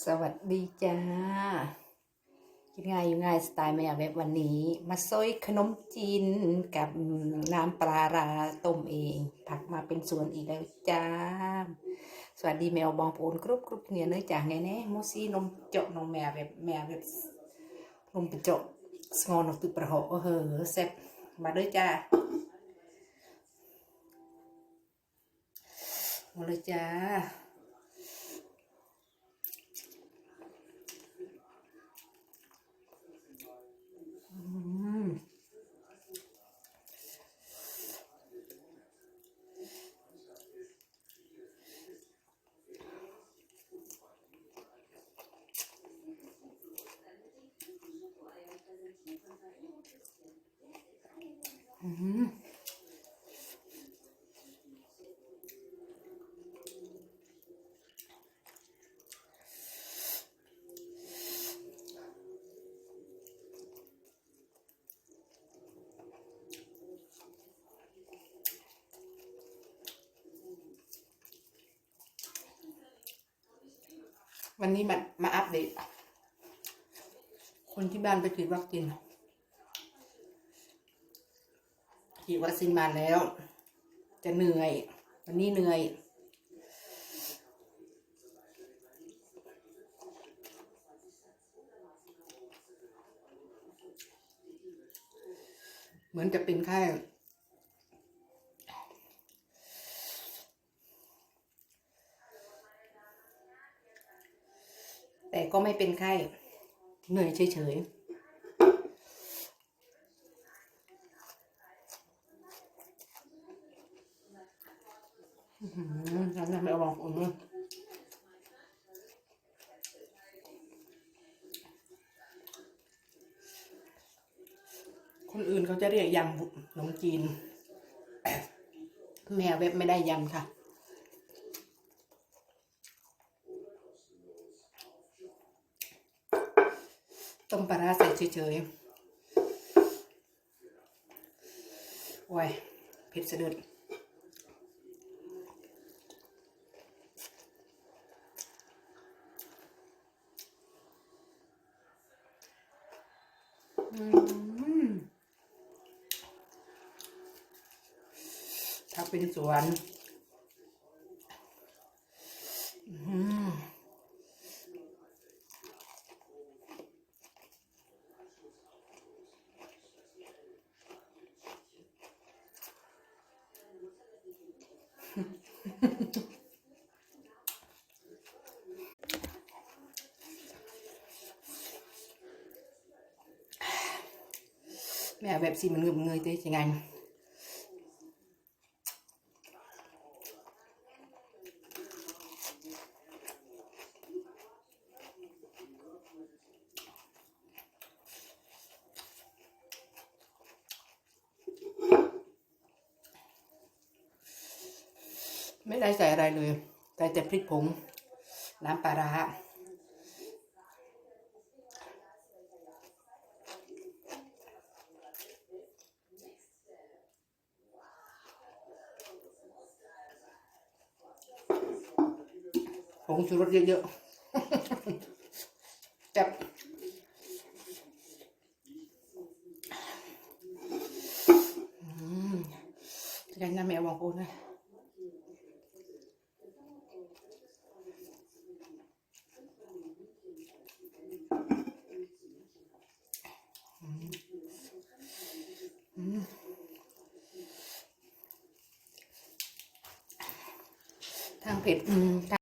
สวัสดีจ้ากินง่ายอยู่ง่ายสไตล์แม่แบบวันนี้ มาซอยขนมจีนกับน้ำปลาราต้มเอง ผักมาเป็นส่วนอีกแล้วจ้า สวัสดีแมวบองปูนกรุบกรุบเนี่ยเนื้อจากไงแน่มูซี่นมเจาะนมแมวแบบแมวแบบนมเจาะสงอนออกตุประหอเออแซ่บมาด้วยจ้ามาเลยจ้า อืมอืม วันนี้มามาอัปเดต คนที่บ้านไปฉีดวัคซีน ฉีดวัคซีนมาแล้ว จะเหนื่อยวันนี้เหนื่อย เหมือนจะเป็นไข้แต่ก็ไม่เป็นไข้ เหนื่อยเฉยๆ อื้อหือน้ำน้ำไม่เอาลองอุ่นเลยคนอื่นเขาจะเรียกยำขนมจีน แม่เว็บไม่ได้ยำค่ะต้มปลาร้าใส่เฉยๆ โอ้ยเผ็ดสะดุด ถ้าเป็นสวนอืม mẹ vẹp xì mình người người tới chị ngành ไม่ได้ใส่อะไรเลย ใส่แต่พริกผง น้ำปลาร้า ผ งชูรสเยอะๆจับอืมจะได้น้ำแมวบอกกูนะทางเผ็ด